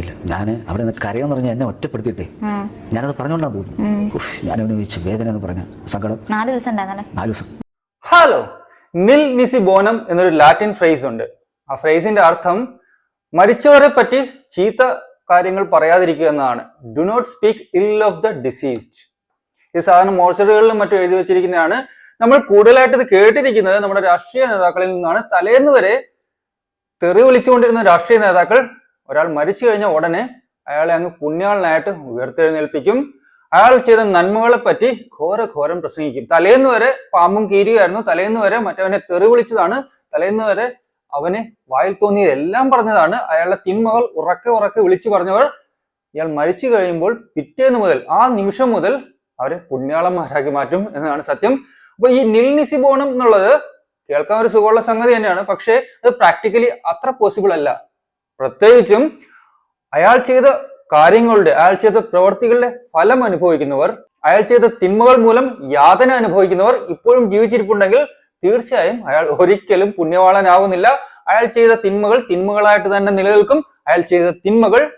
ഇല്ല ഞാൻ അവിടെ നിന്ന് കരയെന്ന് പറഞ്ഞാൽ എന്നെ ഒറ്റപ്പെടുത്തിയിട്ടേ. ഞാനത് പറഞ്ഞോണ്ടാ പോകുന്നു ഞാൻ അവന് ചോദിച്ചു വേദന എന്ന് പറഞ്ഞ സങ്കടം. നാല് ദിവസം നാല് ദിവസം. ഹലോ നിൽ നിസി ബോനം എന്നൊരു ലാറ്റിൻ ഫ്രേസ് ഉണ്ട്. ആ ഫ്രേസിന്റെ അർത്ഥം മരിച്ചവരെ പറ്റി ചീത്ത കാര്യങ്ങൾ പറയാതിരിക്കുക എന്നതാണ്. Do not speak ill of the deceased ഇത് സാധാരണ മോർച്ചറികളിലും മറ്റും എഴുതി വെച്ചിരിക്കുന്നതാണ്. നമ്മൾ കൂടുതലായിട്ട് ഇത് കേട്ടിരിക്കുന്നത് നമ്മുടെ രാഷ്ട്രീയ നേതാക്കളിൽ നിന്നാണ്. തലേന്ന് വരെ തെറി വിളിച്ചുകൊണ്ടിരുന്ന രാഷ്ട്രീയ നേതാക്കൾ ഒരാൾ മരിച്ചു കഴിഞ്ഞ ഉടനെ അയാളെ അങ്ങ് പുണ്യാളനായിട്ട് ഉയർത്തെഴുന്നേൽപ്പിക്കും. അയാൾ ചെയ്ത നന്മകളെ പറ്റി ഘോര ഘോരം പ്രസംഗിക്കും. തലേന്ന് വരെ പാമ്പും കീരിയായിരുന്നു തലേന്ന് വരെ മറ്റവനെ തെറി വിളിച്ചതാണ്. തലേന്ന് വരെ അവനെ വായിൽ തോന്നിയത് എല്ലാം പറഞ്ഞതാണ്. അയാളുടെ തിന്മകൾ ഉറക്കെ ഉറക്കെ വിളിച്ചു പറഞ്ഞവർ ഇയാൾ മരിച്ചു കഴിയുമ്പോൾ പിറ്റേന്ന് മുതൽ ആ നിമിഷം മുതൽ അവരെ പുണ്യാളന്മാരാക്കി മാറ്റും എന്നതാണ് സത്യം. അപ്പൊ ഈ നിൽനിസി ബോണം എന്നുള്ളത് കേൾക്കാൻ ഒരു സുഖമുള്ള സംഗതി തന്നെയാണ്. പക്ഷേ അത് പ്രാക്ടിക്കലി അത്ര പോസിബിൾ അല്ല. പ്രത്യേകിച്ചും അയാൾ ചെയ്ത കാര്യങ്ങളുടെ അയാൾ ചെയ്ത പ്രവർത്തികളുടെ ഫലം അനുഭവിക്കുന്നവർ അയാൾ ചെയ്ത തിന്മകൾ മൂലം യാതന അനുഭവിക്കുന്നവർ ഇപ്പോഴും ജീവിച്ചിരിപ്പുണ്ടെങ്കിൽ തീർച്ചയായും അയാൾ ഒരിക്കലും പുണ്യവാളനാവുന്നില്ല. അയാൾ ചെയ്ത തിന്മകൾ തിന്മകളായിട്ട് തന്നെ നിലനിൽക്കും. അയാൾ ചെയ്ത തിന്മകൾ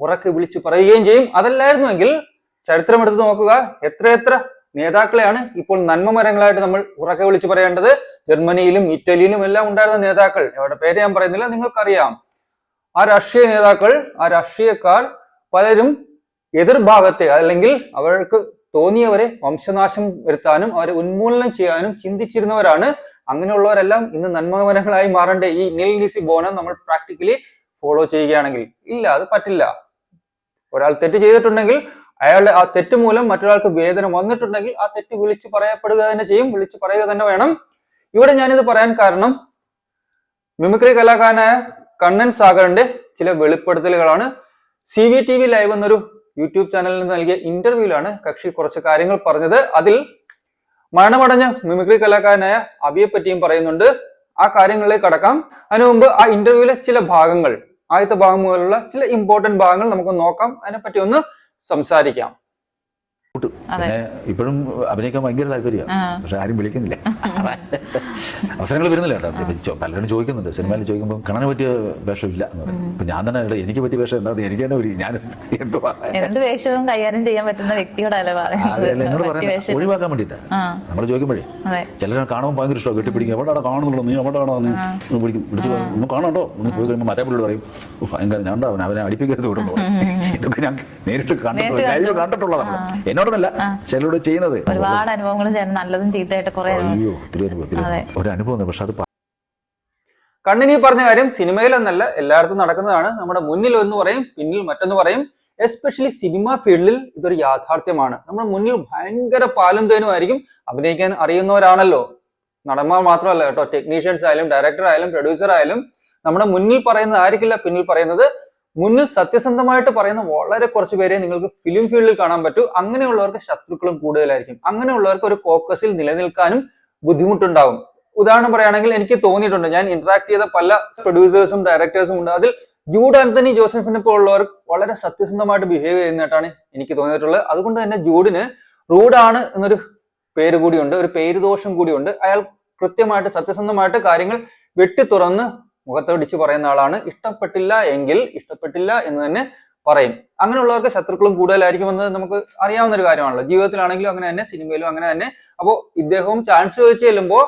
ഉറക്കെ വിളിച്ചു പറയുകയും ചെയ്യും. അതല്ലായിരുന്നുവെങ്കിൽ ചരിത്രം എടുത്ത് നോക്കുക. എത്രയെത്ര നേതാക്കളെയാണ് ഇപ്പോൾ നന്മമരങ്ങളായിട്ട് നമ്മൾ ഉറക്കെ വിളിച്ചു പറയേണ്ടത്. ജർമ്മനിയിലും ഇറ്റലിയിലും എല്ലാം ഉണ്ടായിരുന്ന നേതാക്കൾ. അവരുടെ പേര് ഞാൻ പറയുന്നില്ല നിങ്ങൾക്കറിയാം. ആ രാഷ്ട്രീയ നേതാക്കൾ ആ രാഷ്ട്രീയക്കാർ പലരും എതിർഭാഗത്തെ അല്ലെങ്കിൽ അവർക്ക് തോന്നിയവരെ വംശനാശം വരുത്താനും അവരെ ഉന്മൂലനം ചെയ്യാനും ചിന്തിച്ചിരുന്നവരാണ്. അങ്ങനെയുള്ളവരെല്ലാം ഇന്ന് നന്മകമനങ്ങളായി മാറേണ്ട. ഈ നിൽ നിസി ബോനം നമ്മൾ പ്രാക്ടിക്കലി ഫോളോ ചെയ്യുകയാണെങ്കിൽ. ഇല്ല അത് പറ്റില്ല. ഒരാൾ തെറ്റ് ചെയ്തിട്ടുണ്ടെങ്കിൽ അയാളുടെ ആ തെറ്റ് മൂലം മറ്റൊരാൾക്ക് വേദന വന്നിട്ടുണ്ടെങ്കിൽ ആ തെറ്റ് വിളിച്ച് പറയപ്പെടുക തന്നെ ചെയ്യും. വിളിച്ച് പറയുക തന്നെ വേണം. ഇവിടെ ഞാനിത് പറയാൻ കാരണം മിമിക്രി കലാകാരനായ കണ്ണൻ സാഗറിന്റെ ചില വെളിപ്പെടുത്തലുകളാണ്. C V T V live എന്നൊരു യൂട്യൂബ് ചാനലിൽ നിന്ന് നൽകിയ ഇന്റർവ്യൂവിലാണ് കക്ഷി കുറച്ച് കാര്യങ്ങൾ പറഞ്ഞത്. അതിൽ മരണമടഞ്ഞ മിമിക്രി കലാകാരനായ അബിയെ പറ്റിയും പറയുന്നുണ്ട്. ആ കാര്യങ്ങളിലേക്ക് കടക്കാം. അതിനു മുമ്പ് ആ ഇന്റർവ്യൂവിലെ ചില ഭാഗങ്ങൾ ആദ്യത്തെ ഭാഗം മുതലുള്ള ചില ഇമ്പോർട്ടന്റ് ഭാഗങ്ങൾ നമുക്ക് നോക്കാം. അതിനെപ്പറ്റി ഒന്ന് സംസാരിക്കാം. പിന്നെ ഇപ്പോഴും അഭിനയിക്കാൻ ഭയങ്കര താല്പര്യമാണ്. പക്ഷെ ആരും വിളിക്കുന്നില്ല. അവസരങ്ങൾ വരുന്നില്ല കേട്ടോ. പലരും ചോദിക്കുന്നുണ്ട്. സിനിമയിൽ ചോദിക്കുമ്പോൾ കാണാൻ പറ്റിയ വേഷം ഇല്ല എന്ന് പറയും. ഇപ്പൊ ഞാൻ തന്നെ എനിക്ക് പറ്റിയ വേഷം എന്താ എനിക്ക് തന്നെ ഒരു ഞാൻ എന്ത് വേഷവും കൈകാര്യം ചെയ്യാൻ പറ്റുന്ന വ്യക്തിയോടല്ലേ എന്നോട് പറയാൻ ഒഴിവാക്കാൻ വേണ്ടിട്ടാ നമ്മൾ ചോദിക്കുമ്പോഴേ ചിലരെ കാണുമ്പോൾ ഭയങ്കര ഇഷ്ടമാണ് കെട്ടിപ്പിടിക്കും. എവിടെ കാണുന്നുള്ളൂ നീ? എവിടെ കാണോ നീ പിടിക്കും വിളിക്കും. വിളിച്ചു ഒന്ന് പോയി കഴിയുമ്പോൾ മറ്റേ പുള്ളി പറയും. "ഉഫ്, ഭയങ്കര ഞാൻ അവനെ അവനെ അടിപ്പിക്കരുത് വിടുന്നു ഇതൊക്കെ ഞാൻ നേരിട്ട് കണ്ടിട്ടുള്ള ലൈവ് കണ്ടിട്ടുള്ളതാണ്. എന്നോടൊന്നല്ല ചിലരോട് ചെയ്യുന്നത്. ഒരുപാട് അനുഭവങ്ങൾ നല്ലതും ചീത്തയായിട്ട് കുറെ അയ്യോ ഒത്തിരി അനുഭവം. ഒരു അനുഭവം. പക്ഷെ അത് കണ്ണിനി പറഞ്ഞ കാര്യം സിനിമയിലെന്നല്ല എല്ലായിടത്തും നടക്കുന്നതാണ്. നമ്മുടെ മുന്നിൽ ഒന്ന് പറയും പിന്നിൽ മറ്റൊന്ന് പറയും. എസ്പെഷ്യലി സിനിമ ഫീൽഡിൽ ഇതൊരു യാഥാർത്ഥ്യമാണ്. നമ്മുടെ മുന്നിൽ ഭയങ്കര പാലും തേനും ആയിരിക്കും. അഭിനയിക്കാൻ അറിയുന്നവരാണല്ലോ. നടന്മാർ മാത്രമല്ല കേട്ടോ. ടെക്നീഷ്യൻസ് ആയാലും ഡയറക്ടർ ആയാലും പ്രൊഡ്യൂസർ ആയാലും. നമ്മുടെ മുന്നിൽ പറയുന്നത് ആയിരിക്കില്ല പിന്നിൽ പറയുന്നത് മുന്നിൽ സത്യസന്ധമായിട്ട് പറയുന്ന വളരെ കുറച്ച് പേരെ നിങ്ങൾക്ക് ഫിലിം ഫീൽഡിൽ കാണാൻ പറ്റൂ. അങ്ങനെയുള്ളവർക്ക് ശത്രുക്കളും കൂടുതലായിരിക്കും. അങ്ങനെയുള്ളവർക്ക് ഒരു ഫോക്കസിൽ നിലനിൽക്കാനും ബുദ്ധിമുട്ടുണ്ടാവും. ഉദാഹരണം പറയുകയാണെങ്കിൽ എനിക്ക് തോന്നിയിട്ടുണ്ട്. ഞാൻ ഇന്ററാക്ട് ചെയ്ത പല പ്രൊഡ്യൂസേഴ്സും ഡയറക്ടേഴ്സും ഉണ്ട്. അതിൽ ജൂഡ് ആന്റണി ജോസഫിനെ പോലുള്ളവർ വളരെ സത്യസന്ധമായിട്ട് ബിഹേവ് ചെയ്യുന്നതായിട്ടാണ് എനിക്ക് തോന്നിയിട്ടുള്ളത്. അതുകൊണ്ട് തന്നെ ജൂഡിന് റൂഡാണ് എന്നൊരു പേര് കൂടിയുണ്ട്. ഒരു പേര് ദോഷം കൂടിയുണ്ട്. അയാൾ കൃത്യമായിട്ട് സത്യസന്ധമായിട്ട് കാര്യങ്ങൾ വെട്ടി തുറന്ന് മുഖത്തോടിച്ച് പറയുന്ന ആളാണ്. ഇഷ്ടപ്പെട്ടില്ല എങ്കിൽ ഇഷ്ടപ്പെട്ടില്ല എന്ന് തന്നെ പറയും. അങ്ങനെയുള്ളവർക്ക് ശത്രുക്കളും കൂടുതലായിരിക്കുമെന്ന് നമുക്ക് അറിയാവുന്ന ഒരു കാര്യമാണല്ലോ. ജീവിതത്തിലാണെങ്കിലും അങ്ങനെ തന്നെ സിനിമയിലും അങ്ങനെ തന്നെ. അപ്പോൾ ഇദ്ദേഹവും ചാൻസ് ചോദിച്ചു ചെല്ലുമ്പോൾ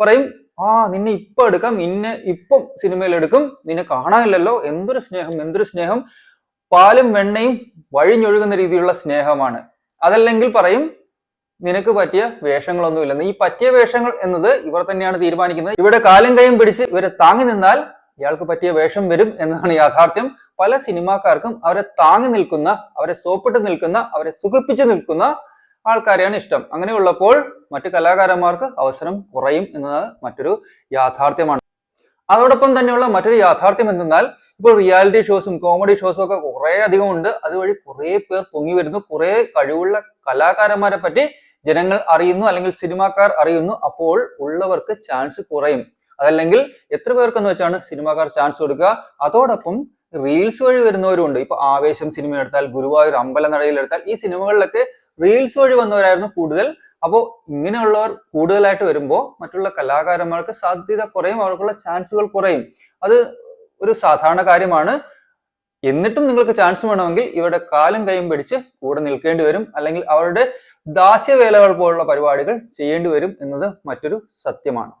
പറയും ആ നിന്നെ ഇപ്പൊ എടുക്കാം. നിന്നെ ഇപ്പം സിനിമയിൽ എടുക്കും. നിന്നെ കാണാനില്ലല്ലോ. എന്തൊരു സ്നേഹം എന്തൊരു സ്നേഹം. പാലും വെണ്ണയും വഴിഞ്ഞൊഴുകുന്ന രീതിയിലുള്ള സ്നേഹമാണ്. അതല്ലെങ്കിൽ പറയും നിനക്ക് പറ്റിയ വേഷങ്ങളൊന്നുമില്ലെന്ന് ഈ പറ്റിയ വേഷങ്ങൾ എന്നത് ഇവർ തന്നെയാണ് തീരുമാനിക്കുന്നത്. ഇവിടെ കാലും കൈയും പിടിച്ച് ഇവരെ താങ്ങി നിന്നാൽ ഇയാൾക്ക് പറ്റിയ വേഷം വരും എന്നതാണ് യാഥാർത്ഥ്യം. പല സിനിമാക്കാർക്കും അവരെ താങ്ങി നിൽക്കുന്ന അവരെ സോപ്പിട്ട് നിൽക്കുന്ന അവരെ സുഖിപ്പിച്ച് നിൽക്കുന്ന ആൾക്കാരെയാണ് ഇഷ്ടം. അങ്ങനെയുള്ളപ്പോൾ മറ്റു കലാകാരന്മാർക്ക് അവസരം കുറയും എന്നത് മറ്റൊരു യാഥാർത്ഥ്യമാണ്. അതോടൊപ്പം തന്നെയുള്ള മറ്റൊരു യാഥാർത്ഥ്യം എന്തെന്നാൽ ഇപ്പോൾ റിയാലിറ്റി ഷോസും കോമഡി ഷോസും ഒക്കെ കുറേ അധികം ഉണ്ട് അതുവഴി കുറേ പേർ പൊങ്ങി വരുന്നു. കുറേ കഴിവുള്ള കലാകാരന്മാരെ പറ്റി ജനങ്ങൾ അറിയുന്നു അല്ലെങ്കിൽ സിനിമാക്കാർ അറിയുന്നു അപ്പോൾ ഉള്ളവർക്ക് ചാൻസ് കുറയും. അതല്ലെങ്കിൽ എത്ര പേർക്കെന്ന് വെച്ചാണ് സിനിമാക്കാർ ചാൻസ് കൊടുക്കുക? അതോടൊപ്പം റീൽസ് വഴി വരുന്നവരുണ്ട് ഇപ്പൊ ആവേശം സിനിമ എടുത്താൽ ഗുരുവായൂർ അമ്പലനടയിൽ എടുത്താൽ ഈ സിനിമകളിലൊക്കെ റീൽസ് വഴി വന്നവരായിരുന്നു കൂടുതൽ. അപ്പോൾ ഇങ്ങനെയുള്ളവർ കൂടുതലായിട്ട് വരുമ്പോൾ മറ്റുള്ള കലാകാരന്മാർക്ക് സാധ്യത കുറയും അവർക്കുള്ള ചാൻസുകൾ കുറയും. അത് ഒരു സാധാരണ കാര്യമാണ്. എന്നിട്ടും നിങ്ങൾക്ക് ചാൻസ് വേണമെങ്കിൽ ഇവരുടെ കാലം കൈയും പിടിച്ച് കൂടെ നിൽക്കേണ്ടി വരും. അല്ലെങ്കിൽ അവരുടെ ദാസ്യവേലകൾ പോലുള്ള പരിപാടികൾ ചെയ്യേണ്ടി വരും എന്നത് മറ്റൊരു സത്യമാണ്.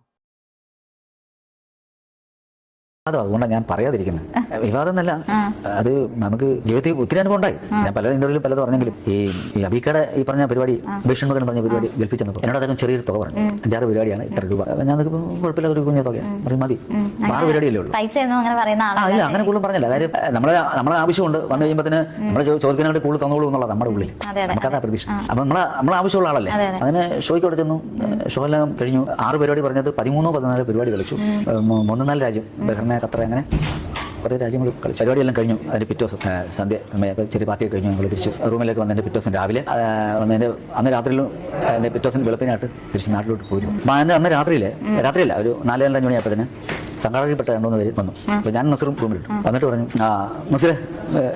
അതോ അതുകൊണ്ടാണ് ഞാൻ പറയാതിരിക്കുന്നത്. വിവാദം എന്നല്ല അത് നമുക്ക് ജീവിതത്തിൽ ഒത്തിരി അനുഭവം ഉണ്ടായി. ഞാൻ പല ഇന്റർവ്യൂവിൽ പലത് പറഞ്ഞെങ്കിലും ഈ ഈ അബീക്കയുടെ ഈ പറഞ്ഞ പരിപാടി ഭീഷൺ പറഞ്ഞ പരിപാടി ഗൾഫിൽ ചെന്നപ്പോൾ എന്നോട് അദ്ദേഹം ചെറിയൊരു തുക പറഞ്ഞു. അഞ്ചാറ് പരിപാടിയാണ് ഇത്ര രൂപ. ഞാൻ കുഴപ്പമില്ല ഒരു കുഞ്ഞ തുക പറയും മതി. ആറ് പരിപാടിയല്ലേ ഉള്ളൂ. ഇല്ല അങ്ങനെ കൂടുതൽ പറഞ്ഞില്ല. കാര്യം നമ്മളെ നമ്മളെ ആവശ്യമുണ്ട് വന്നു കഴിയുമ്പോൾ നമ്മളെ ചോ- ചോദ്യത്തിനായിട്ട് കൂടുതൽ തന്നോളൂ എന്നുള്ളത് നമ്മുടെ ഉള്ളിൽ നമുക്കതാ പ്രതീക്ഷ. അപ്പൊ നമ്മളെ നമ്മളെ ആവശ്യമുള്ള ആളല്ലേ? അങ്ങനെ ഷോയ്ക്ക് അവിടെ ചെന്നു. ഷോ എല്ലാം കഴിഞ്ഞു. ആറ് പരിപാടി പറഞ്ഞത് പതിമൂന്നോ പതിനാല് പരിപാടി കളിച്ചു. മൂന്ന് നാല് രാജ്യം. ബഹ്റിനെ ഖത്തർ അങ്ങനെ കുറേ രാജ്യങ്ങൾ കളിച്ചു പരിപാടിയെല്ലാം കഴിഞ്ഞു. അതിന്റെ പിറ്റേ ദിവസം സന്ധ്യ ചെറിയ പാർട്ടിയൊക്കെ കഴിഞ്ഞു. ഞങ്ങൾ തിരിച്ചു റൂമിലേക്ക് വന്നതിന്റെ പിറ്റേ ദിവസം രാവിലെ ആ, വന്നതിന്റെ അന്ന് രാത്രിയിലും അതിന്റെ പിറ്റേ ദിവസം വെളുപ്പിനായിട്ട് തിരിച്ച് നാട്ടിലോട്ട് പോരും അന്ന് അന്ന് രാത്രിയിൽ രാത്രിയില്ല ഒരു നാല് രണ്ടഞ്ച് മണിയായപ്പോൾ രണ്ടു മൂന്ന് പേര് വന്നു. അപ്പോൾ ഞാൻ നസറും റൂമിലിട്ടു. വന്നിട്ട് പറഞ്ഞു ആ നസീർ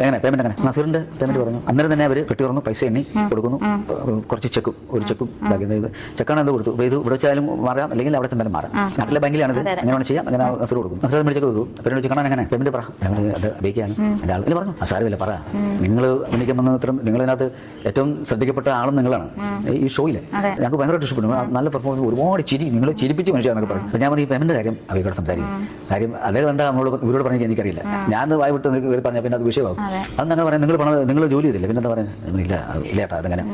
എങ്ങനെ പേയ്മെന്റ് എങ്ങനെ? നസീറിന്റെ പേയ്മെന്റ് പറഞ്ഞു. അന്നേരം തന്നെ അവർ കെട്ടി തുറന്നു പൈസ എണ്ണി കൊടുക്കുന്നു. കുറച്ച് ചെക്കും ഒരു ചെക്കും ചെക്കാണ് എന്ത് കൊടുത്തു. ഇത് ഇവിടെ വെച്ചാലും മാറാം അല്ലെങ്കിൽ അവിടെ ചെന്നാലും മാറാം. നാട്ടിലെ ബാങ്കിലാണിത് എങ്ങനെ വേണം ചെയ്യാം. അങ്ങനെ നസീർ കൊടുക്കും നസീർ മേടിച്ചൊക്കെ കൊടുക്കും പിന്നെ ചെക്കാണ് എങ്ങനെ? പേയ്മെന്റ് പറ ഞങ്ങൾ അത് അറിയിക്കുകയാണ് എന്റെ ആൾ പറഞ്ഞു ആ സാരമില്ല പറ നിങ്ങൾ ഉന്നയിക്കാൻ ഇത്രയും നിങ്ങളതിനകത്ത് ഏറ്റവും ശ്രദ്ധിക്കപ്പെട്ട ആളും നിങ്ങളാണ് ഈ ഷോയിൽ ഞങ്ങൾക്ക് ഭയങ്കരമായിട്ട് ഇഷ്ടപ്പെടും നല്ല പെർഫോമൻസ് ഒരുപാട് ചിരി നിങ്ങൾ ചിരിപ്പിച്ച് മനുഷ്യന്നൊക്കെ പറഞ്ഞു അപ്പോൾ ഞാൻ പറഞ്ഞു ഈ പേയ്മെന്റ് കാര്യം അവയോട് സംസാരിക്കും കാര്യം അദ്ദേഹം എന്താ നമ്മളോട് ഇവരോട് പറഞ്ഞാൽ എനിക്കറിയില്ല ഞാൻ വായ വിട്ട് പറഞ്ഞാൽ പിന്നെ അത് വിഷയമാകും അത് ഞങ്ങൾ പറയാം നിങ്ങൾ പറഞ്ഞത് നിങ്ങൾ ജോലി ചെയ്തില്ല പിന്നെ എന്താ പറയുന്നത് ഇല്ല ഇല്ല ഏട്ടാ അതങ്ങനെ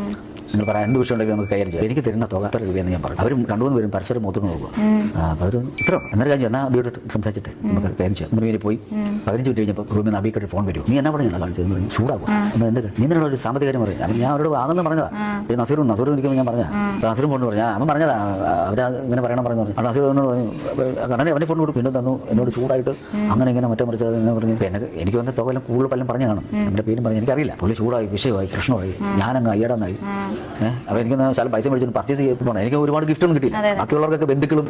നിങ്ങൾ പറയാം എന്ത് വിഷയം ഉണ്ടെങ്കിൽ നമുക്ക് കൈകാര്യം ചെയ്യാം. എനിക്ക് തരുന്ന തുക അത്ര രൂപയെന്ന് ഞാൻ പറഞ്ഞു. അവരും രണ്ടു മൂന്ന് പേരും പരസ്പരം മൂത്തു നോക്കും അപ്പോൾ അവർ ഇത്ര എന്നൊരു കാര്യം എന്നാൽ അബിയോട് സംസാരിച്ചിട്ട് നമുക്ക് കാര്യം ചെയ്യാം. ഇങ്ങനെ പോയി പതിനഞ്ച് മിനിറ്റ് കഴിഞ്ഞപ്പോൾ റൂമിൽ നിന്ന് അബിക്കട്ട് ഫോൺ വരും നീ എന്നാ പറഞ്ഞു കാണിച്ചത്? എന്ന് പറഞ്ഞു ചൂടാകും എന്നാൽ എന്താ നീ എന്നോട് ഒരു സാമ്പത്തിക കാര്യം പറയും അപ്പം ഞാൻ അവരോട് ആണെന്ന് പറഞ്ഞതാ. ഈ നസീറും നസീറും ഇരിക്കുമ്പോൾ ഞാൻ പറഞ്ഞാൽ നസീറും ഫോൺ പറഞ്ഞു അവൻ പറഞ്ഞതാ. അവരാ ഇങ്ങനെ പറയണം പറഞ്ഞു പറഞ്ഞു. നസീർ എന്നോട് പറഞ്ഞു കടനെ അവനെ ഫോൺ കൊടുക്കും. പിന്നെ തന്നു. എന്നോട് ചൂടായിട്ട് അങ്ങനെ ഇങ്ങനെ മറ്റേ മറിച്ച് എന്ന് പറഞ്ഞു. എനിക്ക് എനിക്ക് വന്ന തുക എല്ലാം കൂടുതൽ പലരും പറഞ്ഞു കാണും. എന്റെ പേരും പറഞ്ഞു എനിക്കറിയില്ല. പുള്ളി ചൂടായി വിഷയമായി പ്രശ്നമായി. ഞാനങ്ങ് അയ്യടാന്നായി. ഏഹ് അപ്പോൾ എനിക്ക് ശാലം പൈസ മേടിച്ചു പർച്ചേസ് ചെയ്ത് പോകണം എനിക്ക് ഒരുപാട് ഗിഫ്റ്റ് ഒന്നും കിട്ടിയില്ല. ബാക്കിയുള്ളവർക്കൊക്കെ ബന്ധുക്കളും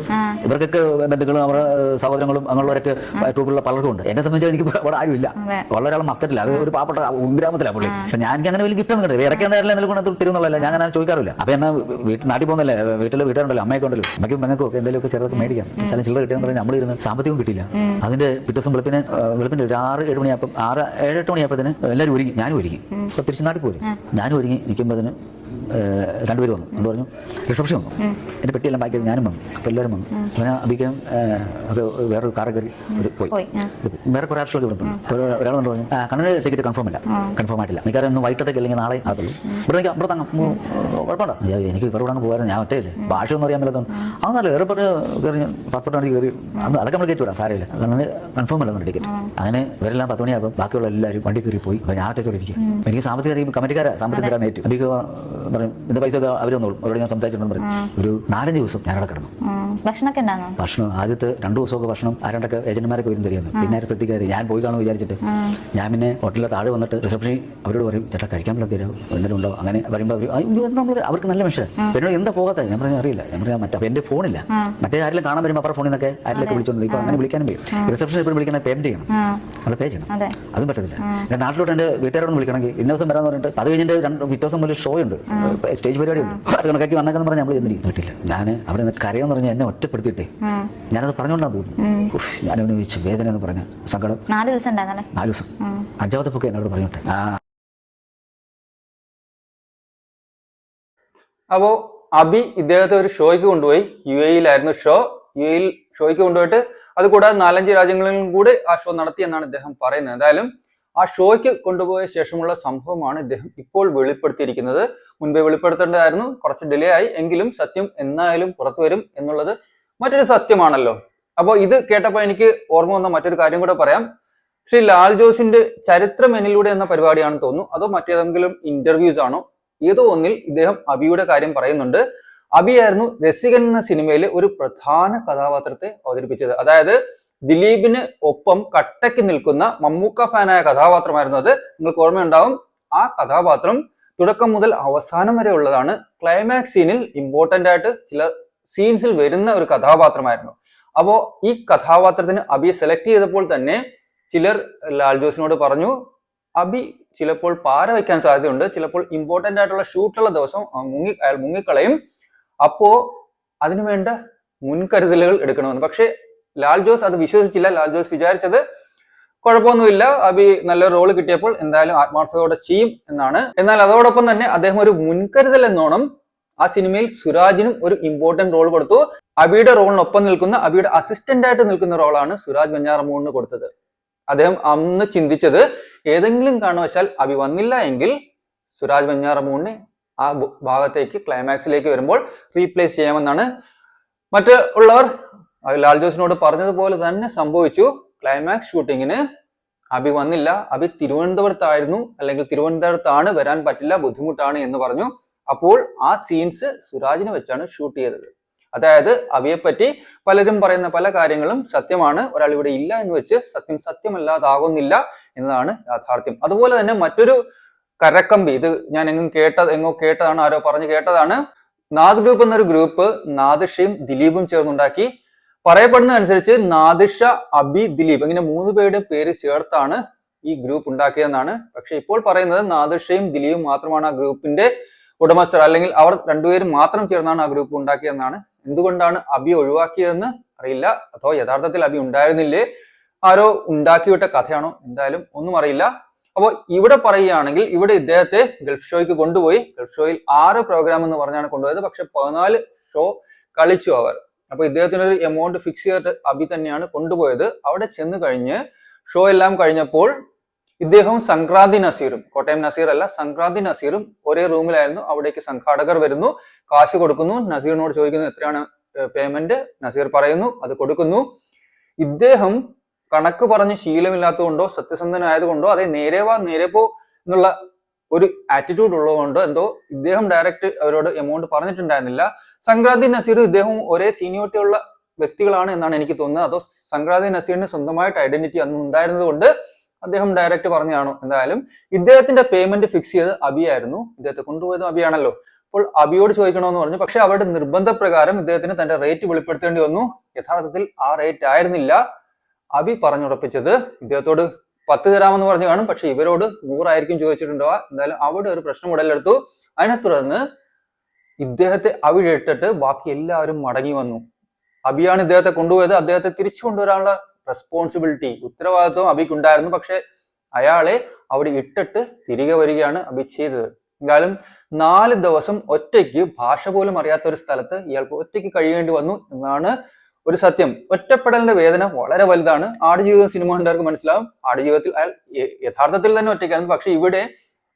ഇവർക്കൊക്കെ ബന്ധുക്കളും അവരുടെ സഹോദരങ്ങളും അങ്ങനെയുള്ളവരൊക്കെ ട്രൂപ്പിലുള്ള പലർക്കും ഉണ്ട് എന്നെ സംബന്ധിച്ച് എനിക്ക് അവിടെ ആരുമില്ല. വളരെ ആൾ മസ്കറ്റില്ല അത് ഒരു പാവപ്പെട്ട ഉഗ്രാമത്തിലാണ് പുള്ളി. പക്ഷെ ഞാൻ എനിക്ക് അങ്ങനെ വലിയ ഗിഫ്റ്റ് ഒന്നും കിട്ടില്ല ഇടയ്ക്ക് എന്തായാലും എന്തെങ്കിലും കൊണ്ട് തിരുന്നുള്ളതല്ല ഞാൻ അങ്ങനെ ചോദിക്കാറില്ല. അപ്പൊ എന്നാ വീട്ടിൽ നാട്ടിൽ പോകുന്നല്ലേ വീട്ടിൽ വീട്ടുണ്ടല്ലോ അമ്മയൊക്കെ ഉണ്ടല്ലോ. അമ്മയ്ക്കും പെങ്ങൾക്കും ഒക്കെ എന്തെങ്കിലുമൊക്കെ ചെറുതൊക്കെ മേടിക്കാം. ചില ചില്ലറ കിട്ടിയെന്ന് പറഞ്ഞാൽ നമ്മളിരുന്ന് സാമ്പത്തികം കിട്ടില്ല അതിന്റെ പിറ്റേ ദിവസം വെളുപ്പിന് വെളുപ്പിന്റെ വെളുപ്പിന് ഒരു ആറ് ഏഴ് മണിയായപ്പം ആറ് ഏഴ് എട്ട് മണിയായപ്പത്തിന് എല്ലാവരും ഒരുങ്ങി. ഞാനും ഒരുങ്ങി. ഇപ്പൊ തിരിച്ച് നാട്ടിൽ പോരും. ഞാനും ഒരുങ്ങി നിൽക്കുമ്പോൾ രണ്ടുപേരും വന്നു. എന്ന് പറഞ്ഞു? റിസപ്ഷൻ വന്നു. എന്റെ പെട്ടിയെല്ലാം ബാക്കി ഞാനും വന്നു. അപ്പോൾ എല്ലാവരും വന്നു. അങ്ങനെ അധികം അത് വേറൊരു കാറ് കയറി ഒരു പോയി. വേറെ കുറേ ആപ്ഷനൊക്കെ ഇവിടെ അപ്പോൾ ഒരാൾ കൊണ്ട് പറഞ്ഞു ആ കണ്ണന് ടിക്കറ്റ് കൺഫേം അല്ല കൺഫേം ആയിട്ടില്ല. മിക്കവാറും ഒന്ന് വൈകിട്ടത്തേക്ക് അല്ലെങ്കിൽ നാളെ ആകത്തുള്ളൂ. ഇവിടെ ഇവിടെ തങ്ങാം. ഉം, കുഴപ്പമുണ്ടോ? എനിക്ക് ഇവരുടെ കൂടെ അങ്ങ് പോകാൻ ഞാൻ ഒറ്റയില്ലേ. ഭാഷ ഒന്നും അറിയാൻ മേലാത്തതുകൊണ്ട്. അതൊന്നല്ല എയർപോർട്ട് കയറി പാസ്പോർട്ട് കയറി അന്ന് അതൊക്കെ നമ്മൾ കയറ്റി വിടാം. സാരമില്ല. കണ്ണിന് കൺഫേം അല്ല ടിക്കറ്റ് അങ്ങനെ ഇവരെല്ലാം പത്ത് മണിയാകുമ്പോൾ ബാക്കിയുള്ള എല്ലാവരും വണ്ടി കയറി പോയി. അപ്പോൾ ഞാൻ ഒറ്റയ്ക്ക് ഇരിക്കും എനിക്ക് സാമ്പത്തിക അറിയും. കമ്മിറ്റിക്കാരാ. സാമ്പത്തിക നേരിട്ട്. എനിക്ക് പറയും ഇതിന്റെ പൈസ ഒക്കെ അവർ തന്നോളും അവരോട് ഞാൻ സംസാരിച്ചിട്ടുണ്ടെന്ന് പറയും. ഒരു നാലഞ്ച് ദിവസം ഞാൻ അവിടെ കിടന്നു. ഭക്ഷണം ഭക്ഷണമൊക്കെ ഭക്ഷണം ആദ്യത്തെ രണ്ടു ദിവസമൊക്കെ ഭക്ഷണം ആരണ്ടൊക്കെ ഏജന്റുമാരൊക്കെ വരും തരുന്നത് പിന്നെ ആരും ഞാൻ പോയി കാണുമെന്ന് വിചാരിച്ചിട്ട്. ഞാൻ പിന്നെ ഹോട്ടലിലെ താഴെ വന്നിട്ട് റിസപ്ഷനിൽ അവരോട് പറയും ചേട്ടാ കഴിക്കാൻ പറ്റാൻ തരാമോ? എന്തെങ്കിലും ഉണ്ടോ? അങ്ങനെ പറയുമ്പോൾ അവർ "അയ്യോ, എന്താ അവർക്ക് നല്ല മനുഷ്യൻ എന്നോട് എന്താ പോകാത്ത? ഞാൻ പറഞ്ഞാൽ അറിയില്ല. ഞാൻ പറയാം മറ്റേ എന്റെ ഫോണില്ല. മറ്റേ ആരെങ്കിലും കാണാൻ വരുമ്പോൾ അവരുടെ ഫോണിൽ നിന്നൊക്കെ ആരെങ്കിലും വിളിച്ചോണ്ട് ഇപ്പൊ അങ്ങനെ വിളിക്കാനും വരും റിസപ്ഷനിൽ എപ്പോഴും വിളിക്കണ പേയ്മെന്റ് ചെയ്യണം. അവിടെ പേ ചെയ്യണം. അതെ. അതും പറ്റത്തില്ല. എന്റെ നാട്ടിലോട്ട് എന്റെ വീട്ടുകാരോട് വിളിക്കണമെങ്കിൽ ഇന്ന ദിവസം വരാന്ന് പറഞ്ഞിട്ട് അത് കഴിഞ്ഞിട്ട് രണ്ട് പിറ്റേ ദിവസം മുതൽ ഷോ ഉണ്ട് സ്റ്റേജ് പരിപാടി ഉണ്ട്. അത് കണക്കാക്കി വന്നേക്കെന്ന് പറഞ്ഞാൽ നമ്മൾ ചെന്നിരിക്കും കേട്ടില്ല ഞാൻ അവിടെ നിന്ന് കരയെന്ന് പറഞ്ഞാൽ എന്നെ ഒറ്റപ്പെടുത്തിയിട്ടേ. ഞാനത് പറഞ്ഞുകൊണ്ടാണ് തോന്നുന്നു ഞാൻ ഞാനവന് ചോദിച്ചു വേദന എന്ന് പറഞ്ഞ സങ്കടം. നാല് ദിവസം നാല് ദിവസം. അഞ്ചാമത്തെ പൊക്കെ എന്നോട് പറഞ്ഞോട്ടെ. അപ്പോൾ അപ്പോ അബി ഇദ്ദേഹത്തെ ഒരു ഷോയ്ക്ക് കൊണ്ടുപോയി. U എയിലായിരുന്നു show. യു എയിൽ ഷോയ്ക്ക് കൊണ്ടുപോയിട്ട് അതുകൂടാതെ നാലഞ്ച് രാജ്യങ്ങളിലും കൂടി ആ ഷോ നടത്തി എന്നാണ് ഇദ്ദേഹം പറയുന്നത്. എന്തായാലും ആ ഷോയ്ക്ക് കൊണ്ടുപോയ ശേഷമുള്ള സംഭവമാണ് ഇദ്ദേഹം ഇപ്പോൾ വെളിപ്പെടുത്തിയിരിക്കുന്നത്. മുൻപേ വെളിപ്പെടുത്തേണ്ടതായിരുന്നു. കുറച്ച് ഡിലേ ആയി. എങ്കിലും സത്യം എന്നായാലും പുറത്തു വരും എന്നുള്ളത് മറ്റൊരു സത്യമാണല്ലോ. അപ്പോൾ ഇത് കേട്ടപ്പോൾ എനിക്ക് ഓർമ്മ വന്ന മറ്റൊരു കാര്യം കൂടെ പറയാം. ശ്രീ ലാൽ ജോസിന്റെ ചരിത്രം എന്നിലൂടെ എന്ന പരിപാടിയാണെന്ന് തോന്നുന്നു. അതോ മറ്റേതെങ്കിലും ഇന്റർവ്യൂസ് ആണോ? ഏതോ ഒന്നിൽ ഇദ്ദേഹം അബിയുടെ കാര്യം പറയുന്നുണ്ട്. അബിയായിരുന്നു രസികൻ എന്ന സിനിമയിലെ ഒരു പ്രധാന കഥാപാത്രത്തെ അവതരിപ്പിച്ചത്. അതായത് ദിലീപിന് ഒപ്പം കട്ടയ്ക്ക് നിൽക്കുന്ന മമ്മൂക്ക ഫാനായ കഥാപാത്രമായിരുന്നു അത്. നിങ്ങൾക്ക് ഓർമ്മയുണ്ടാവും ആ കഥാപാത്രം തുടക്കം മുതൽ അവസാനം വരെ ഉള്ളതാണ്. ക്ലൈമാക്സ് സീനിൽ ഇമ്പോർട്ടന്റ് ആയിട്ട് ചില സീൻസിൽ വരുന്ന ഒരു കഥാപാത്രമായിരുന്നു. അപ്പോൾ ഈ കഥാപാത്രത്തിന് അബി സെലക്ട് ചെയ്തപ്പോൾ തന്നെ ചിലർ ലാൽ ജോസിനോട് പറഞ്ഞു അബി ചിലപ്പോൾ പാര വയ്ക്കാൻ സാധ്യതയുണ്ട്. ചിലപ്പോൾ ഇമ്പോർട്ടന്റ് ആയിട്ടുള്ള ഷൂട്ടുള്ള ദിവസം മുങ്ങി അയാൾ മുങ്ങിക്കളയും. അപ്പോ അതിനുവേണ്ട മുൻകരുതലുകൾ എടുക്കണമെന്ന്. പക്ഷേ ലാൽ ജോസ് അത് വിശ്വസിച്ചില്ല. ലാൽ ജോസ് വിചാരിച്ചത് കുഴപ്പമൊന്നുമില്ല. അബി നല്ല റോൾ കിട്ടിയപ്പോൾ എന്തായാലും ആത്മാർത്ഥതയോടെ ചെയ്യും എന്നാണ്. എന്നാൽ അതോടൊപ്പം തന്നെ അദ്ദേഹം ഒരു മുൻകരുതൽ എന്നോണം ആ സിനിമയിൽ സുരാജിനും ഒരു ഇമ്പോർട്ടന്റ് റോൾ കൊടുത്തു. അബിയുടെ റോളിനൊപ്പം നിൽക്കുന്ന അബിയുടെ അസിസ്റ്റന്റ് ആയിട്ട് നിൽക്കുന്ന റോളാണ് സുരാജ് വെഞ്ഞാറമൂണിന് കൊടുത്തത്. അദ്ദേഹം അന്ന് ചിന്തിച്ചത് ഏതെങ്കിലും കാരണവശാൽ അബി വന്നില്ല എങ്കിൽ സുരാജ് വെഞ്ഞാറമൂണിനെ ആ ഭാഗത്തേക്ക് ക്ലൈമാക്സിലേക്ക് വരുമ്പോൾ റീപ്ലേസ് ചെയ്യാമെന്നാണ്. മറ്റ് ഉള്ളവർ അത് ലാൽ ജോസിനോട് പറഞ്ഞതുപോലെ തന്നെ സംഭവിച്ചു. ക്ലൈമാക്സ് ഷൂട്ടിങ്ങിന് അബി വന്നില്ല. അബി തിരുവനന്തപുരത്തായിരുന്നു. അല്ലെങ്കിൽ തിരുവനന്തപുരത്താണ് വരാൻ പറ്റില്ല ബുദ്ധിമുട്ടാണ് എന്ന് പറഞ്ഞു. അപ്പോൾ ആ സീൻസ് സുരാജിനെ വെച്ചാണ് ഷൂട്ട് ചെയ്തത്. അതായത് അബിയെ പറ്റി പലരും പറയുന്ന പല കാര്യങ്ങളും സത്യമാണ്. ഒരാൾ ഇവിടെ ഇല്ല എന്ന് വെച്ച് സത്യം സത്യമല്ലാതാകുന്നില്ല എന്നതാണ് യാഥാർത്ഥ്യം. അതുപോലെ തന്നെ മറ്റൊരു കരക്കമ്പി ഇത് ഞാൻ എങ്ങും കേട്ട എങ്ങോ കേട്ടതാണ് ആരോ പറഞ്ഞു കേട്ടതാണ്. നാദ് ഗ്രൂപ്പ് എന്നൊരു ഗ്രൂപ്പ് നാദിഷയും ദിലീപും ചേർന്നുണ്ടാക്കി. പറയപ്പെടുന്ന അനുസരിച്ച് നാദിഷ അബി ദിലീപ് ഇങ്ങനെ മൂന്ന് പേരുടെ പേര് ചേർത്താണ് ഈ ഗ്രൂപ്പ് ഉണ്ടാക്കിയതെന്നാണ്. പക്ഷെ ഇപ്പോൾ പറയുന്നത് നാദിഷയും ദിലീപും മാത്രമാണ് ആ ഗ്രൂപ്പിന്റെ ഉടമസ്ഥർ. അല്ലെങ്കിൽ അവർ രണ്ടുപേരും മാത്രം ചേർന്നാണ് ആ ഗ്രൂപ്പ് ഉണ്ടാക്കിയതെന്നാണ്. എന്തുകൊണ്ടാണ് അബി ഒഴിവാക്കിയതെന്ന് അറിയില്ല. അതോ യഥാർത്ഥത്തിൽ അബി ഉണ്ടായിരുന്നില്ലേ? ആരോ ഉണ്ടാക്കിവിട്ട കഥയാണോ? എന്തായാലും ഒന്നും അറിയില്ല. അപ്പോൾ ഇവിടെ പറയുകയാണെങ്കിൽ ഇവിടെ ഇദ്ദേഹത്തെ ഗൾഫ് ഷോയ്ക്ക് കൊണ്ടുപോയി. ഗൾഫ് ഷോയിൽ ആറ് പ്രോഗ്രാം എന്ന് പറഞ്ഞാണ് കൊണ്ടുപോയത്. പക്ഷെ പതിനാല് ഷോ കളിച്ചു അവർ. അപ്പൊ ഇദ്ദേഹത്തിന് ഒരു എമൗണ്ട് ഫിക്സ് ചെയ്തിട്ട് അബി തന്നെയാണ് കൊണ്ടുപോയത്. അവിടെ ചെന്ന് കഴിഞ്ഞ് ഷോ എല്ലാം കഴിഞ്ഞപ്പോൾ ഇദ്ദേഹവും സംക്രാന്തി നസീറും കോട്ടയം നസീർ അല്ല സംക്രാന്തി നസീറും ഒരേ റൂമിലായിരുന്നു. അവിടേക്ക് സംഘാടകർ വരുന്നു കാശ് കൊടുക്കുന്നു. നസീറിനോട് ചോദിക്കുന്നു എത്രയാണ് പേയ്മെന്റ് നസീർ പറയുന്നു അത് കൊടുക്കുന്നു. ഇദ്ദേഹം കണക്ക് പറഞ്ഞ് ശീലമില്ലാത്തതുകൊണ്ടോ സത്യസന്ധനായതുകൊണ്ടോ അതെ നേരെ വാ നേരെ പോ എന്നുള്ള ഒരു ആറ്റിറ്റ്യൂഡ് ഉള്ളതുകൊണ്ട് എന്തോ ഇദ്ദേഹം ഡയറക്റ്റ് അവരോട് എമൗണ്ട് പറഞ്ഞിട്ടുണ്ടായിരുന്നില്ല. സംക്രാന്തി നസീർ ഇദ്ദേഹവും ഒരേ സീനിയോറിറ്റി ഉള്ള വ്യക്തികളാണ് എന്നാണ് എനിക്ക് തോന്നുന്നത്. അതോ സംക്രാന്തി നസീറിന് സ്വന്തമായിട്ട് ഐഡന്റിറ്റി അന്ന് ഉണ്ടായിരുന്നത് കൊണ്ട് അദ്ദേഹം ഡയറക്റ്റ് പറഞ്ഞാണോ എന്തായാലും. ഇദ്ദേഹത്തിന്റെ പേയ്മെന്റ് ഫിക്സ് ചെയ്ത് അബിയായിരുന്നു ഇദ്ദേഹത്തെ കൊണ്ടുപോയത് അബിയാണല്ലോ. അപ്പോൾ അബിയോട് ചോദിക്കണമെന്ന് പറഞ്ഞു. പക്ഷെ അവരുടെ നിർബന്ധപ്രകാരം ഇദ്ദേഹത്തിന് തന്റെ റേറ്റ് വെളിപ്പെടുത്തേണ്ടി വന്നു. യഥാർത്ഥത്തിൽ ആ റേറ്റ് ആയിരുന്നില്ല. അബി പറഞ്ഞുറപ്പിച്ചത് ഇദ്ദേഹത്തോട് പത്ത് തരാമെന്ന് പറഞ്ഞു കാണും. പക്ഷെ ഇവരോട് നൂറായിരിക്കും ചോദിച്ചിട്ടുണ്ടാവുക. എന്തായാലും അവിടെ ഒരു പ്രശ്നം ഉടലെടുത്തു. അതിനെ തുടർന്ന് ഇദ്ദേഹത്തെ അവിടെ ബാക്കി എല്ലാവരും മടങ്ങി വന്നു. അബിയാണ് ഇദ്ദേഹത്തെ കൊണ്ടുപോയത്. അദ്ദേഹത്തെ തിരിച്ചു കൊണ്ടുവരാനുള്ള റെസ്പോൺസിബിലിറ്റി ഉത്തരവാദിത്വം അബിക്ക് ഉണ്ടായിരുന്നു. പക്ഷെ അയാളെ അവിടെ ഇട്ടിട്ട് തിരികെ വരികയാണ് അബി ചെയ്തത്. എന്തായാലും നാല് ദിവസം ഒറ്റയ്ക്ക് ഭാഷ പോലും അറിയാത്ത ഒരു സ്ഥലത്ത് ഇയാൾക്ക് ഒറ്റയ്ക്ക് കഴിയേണ്ടി വന്നു എന്നാണ് ഒരു സത്യം. ഒറ്റപ്പെടലിന്റെ വേദന വളരെ വലുതാണ്. ആടുജീവിതം സിനിമ കണ്ടവർക്ക് മനസ്സിലാവും. ആടുജീവിതത്തിൽ അയാൾ യഥാർത്ഥത്തിൽ തന്നെ ഒറ്റയ്ക്കായിരുന്നു പക്ഷെ ഇവിടെ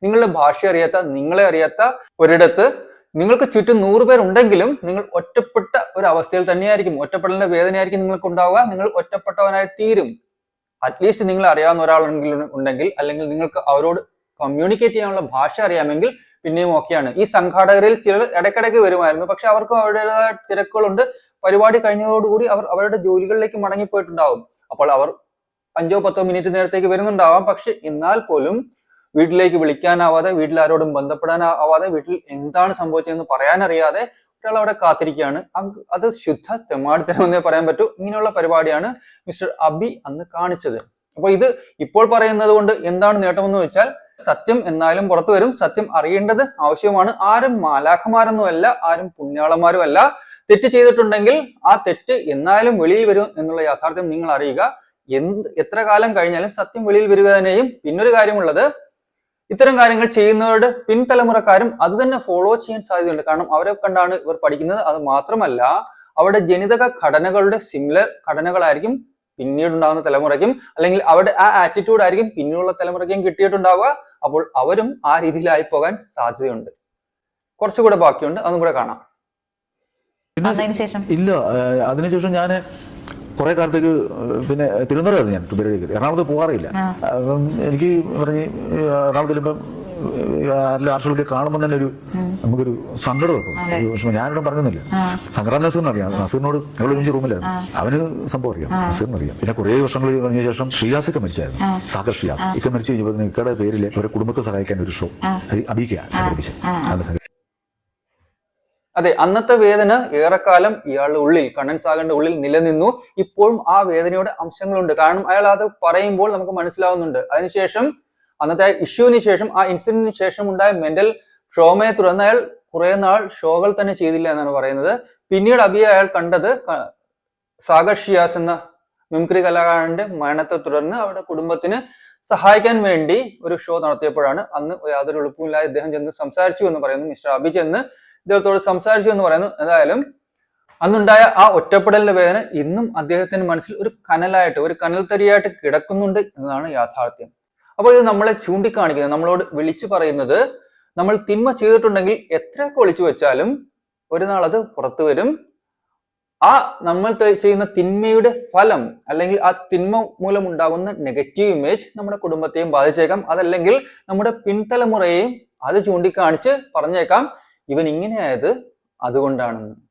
നിങ്ങളുടെ ഭാഷ അറിയാത്ത നിങ്ങളെ അറിയാത്ത ഒരിടത്ത് നിങ്ങൾക്ക് ചുറ്റും നൂറ് പേരുണ്ടെങ്കിലും നിങ്ങൾ ഒറ്റപ്പെട്ട ഒരു അവസ്ഥയിൽ തന്നെയായിരിക്കും. ഒറ്റപ്പെടലിന്റെ വേദനയായിരിക്കും നിങ്ങൾക്ക് ഉണ്ടാവുക നിങ്ങൾ ഒറ്റപ്പെട്ടവനായി തീരും. അറ്റ്ലീസ്റ്റ് നിങ്ങൾ അറിയാവുന്ന ഒരാളെങ്കിലും ഉണ്ടെങ്കിൽ അല്ലെങ്കിൽ നിങ്ങൾക്ക് അവരോട് കമ്മ്യൂണിക്കേറ്റ് ചെയ്യാനുള്ള ഭാഷ അറിയാമെങ്കിൽ പിന്നെയും ഓക്കെയാണ് ഈ സംഘാടകരിൽ ചിലർ ഇടയ്ക്കിടയ്ക്ക് വരുമായിരുന്നു. പക്ഷെ അവർക്ക് അവരുടേതായ തിരക്കുകളുണ്ട്. പരിപാടി കഴിഞ്ഞതോടുകൂടി അവർ അവരുടെ ജോലികളിലേക്ക് മടങ്ങിപ്പോയിട്ടുണ്ടാവും. അപ്പോൾ അവർ അഞ്ചോ പത്തോ മിനിറ്റ് നേരത്തേക്ക് വരുന്നുണ്ടാവാം. പക്ഷെ എന്നാൽ പോലും വീട്ടിലേക്ക് വിളിക്കാനാവാതെ വീട്ടിൽ ആരോടും ബന്ധപ്പെടാനാവാതെ വീട്ടിൽ എന്താണ് സംഭവിച്ചതെന്ന് പറയാനറിയാതെ ഒരാൾ അവിടെ കാത്തിരിക്കുകയാണ്. അത് ശുദ്ധ തെമ്മാടിത്തരം എന്നേ പറയാൻ പറ്റൂ. ഇങ്ങനെയുള്ള പരിപാടിയാണ് മിസ്റ്റർ അബി അന്ന് കാണിച്ചത്. അപ്പോൾ ഇത് ഇപ്പോൾ പറയുന്നത് കൊണ്ട് എന്താണ് നേട്ടമെന്ന് വെച്ചാൽ സത്യം എന്നാലും പുറത്തു വരും. സത്യം അറിയേണ്ടത് ആവശ്യമാണ് ആരും മാലാഖമാരൊന്നുമല്ല ആരും പുണ്യാളന്മാരുമല്ല. തെറ്റ് ചെയ്തിട്ടുണ്ടെങ്കിൽ ആ തെറ്റ് എന്നാലും വെളിയിൽ വരും എന്നുള്ള യാഥാർത്ഥ്യം നിങ്ങൾ അറിയുക. എന്ത് എത്ര കാലം കഴിഞ്ഞാലും സത്യം വെളിയിൽ വരിക തന്നെയും പിന്നൊരു കാര്യമുള്ളത് ഇത്തരം കാര്യങ്ങൾ ചെയ്യുന്നവരുടെ പിൻതലമുറക്കാരും അത് തന്നെ ഫോളോ ചെയ്യാൻ സാധ്യതയുണ്ട്. കാരണം അവരെ കണ്ടാണ് ഇവർ പഠിക്കുന്നത്. അത് മാത്രമല്ല അവരുടെ ജനിതക ഘടനകളുടെ സിമിലർ ഘടനകളായിരിക്കും പിന്നീട് ഉണ്ടാകുന്ന തലമുറയ്ക്കും അല്ലെങ്കിൽ അവിടെ ആ ആറ്റിറ്റ്യൂഡ് ആയിരിക്കും പിന്നീടുള്ള തലമുറയ്ക്കും കിട്ടിയിട്ടുണ്ടാവുക. അപ്പോൾ അവരും ആ രീതിയിലായി പോകാൻ സാധ്യതയുണ്ട്. കുറച്ചുകൂടെ ബാക്കിയുണ്ട്. അതും കൂടെ കാണാം. ഇല്ല അതിനുശേഷം ഞാൻ കുറെ കാലത്തേക്ക് പിന്നെ തിരുവനന്തപുരമായിരുന്നു ഞാൻ എറണാകുളത്ത് പോകാറില്ല എനിക്ക് പറഞ്ഞ് എറണാകുളത്തിൽ ചെല്ലുമ്പം ആർഷൊക്കെ കാണുമ്പോൾ തന്നെ ഒരു നമുക്കൊരു സങ്കടം വെക്കും ഒരു വിഷമം. ഞാനിവിടെ പറഞ്ഞില്ല? സങ്കടം നസീറിന് അറിയാം. നസീറിനോട് ഞങ്ങൾ ഒരുമിച്ച് റൂമിലായിരുന്നു. അവന് സംഭവം അറിയാം. നസീറിന് അറിയാം. പിന്നെ കുറേ വർഷങ്ങൾ കഴിഞ്ഞ ശേഷം ഷിയാസൊക്കെ മരിച്ചായിരുന്നു. സാഗർ ഷിയാസ് ഇക്ക മരിച്ചു കഴിഞ്ഞപ്പോൾ ഇക്കയുടെ പേരിൽ അവരെ കുടുംബത്തെ സഹായിക്കാൻ ഒരു ഷോ അത് സംഘടിപ്പിച്ചത് അത് അതെ അന്നത്തെ വേദന ഏറെക്കാലം ഇയാളുടെ ഉള്ളിൽ കണ്ണൻ സാഗറിന്റെ ഉള്ളിൽ നിലനിന്നു. ഇപ്പോഴും ആ വേദനയുടെ അംശങ്ങളുണ്ട്. കാരണം അയാൾ അത് പറയുമ്പോൾ നമുക്ക് മനസ്സിലാവുന്നുണ്ട്. അതിനുശേഷം അന്നത്തെ ഇഷ്യൂവിന് ശേഷം ആ ഇൻസിഡന്റിന് ശേഷം ഉണ്ടായ മെന്റൽ ട്രോമയെ തുടർന്ന് അയാൾ കുറെ നാൾ ഷോകൾ തന്നെ ചെയ്തില്ല എന്നാണ് പറയുന്നത്. പിന്നീട് അബിയെ അയാൾ കണ്ടത് സാഗർ ഷിയാസ് എന്ന മിംക്രി കലാകാരന്റെ മരണത്തെ തുടർന്ന് അവരുടെ കുടുംബത്തിന് സഹായിക്കാൻ വേണ്ടി ഒരു ഷോ നടത്തിയപ്പോഴാണ് അന്ന് യാതൊരു എളുപ്പമില്ലാതെ ഇദ്ദേഹം ചെന്ന് സംസാരിച്ചു എന്ന് പറയുന്നു മിസ്റ്റർ അബി ചെന്ന്. ഇദ്ദേഹത്തോട് സംസാരിച്ചു എന്ന് പറയുന്നു. എന്തായാലും അന്നുണ്ടായ ആ ഒറ്റപ്പെടലിന്റെ വേദന ഇന്നും അദ്ദേഹത്തിന്റെ മനസ്സിൽ ഒരു കനലായിട്ട് ഒരു കനൽത്തരിയായിട്ട് കിടക്കുന്നുണ്ട് എന്നതാണ് യാഥാർത്ഥ്യം. അപ്പോൾ ഇത് നമ്മളെ ചൂണ്ടിക്കാണിക്കുന്നത് നമ്മളോട് വിളിച്ചു പറയുന്നത് നമ്മൾ തിന്മ ചെയ്തിട്ടുണ്ടെങ്കിൽ എത്രയൊക്കെ ഒളിച്ചു വെച്ചാലും ഒരു നാൾ അത് പുറത്തു വരും. ആ നമ്മൾ ചെയ്യുന്ന തിന്മയുടെ ഫലം അല്ലെങ്കിൽ ആ തിന്മ മൂലം ഉണ്ടാകുന്ന നെഗറ്റീവ് ഇമേജ് നമ്മുടെ കുടുംബത്തെയും ബാധിച്ചേക്കാം. അതല്ലെങ്കിൽ നമ്മുടെ പിൻതലമുറയെയും അത് ചൂണ്ടിക്കാണിച്ച് പറഞ്ഞേക്കാം. ഇവൻ ഇങ്ങനെയായത് അതുകൊണ്ടാണെന്ന്.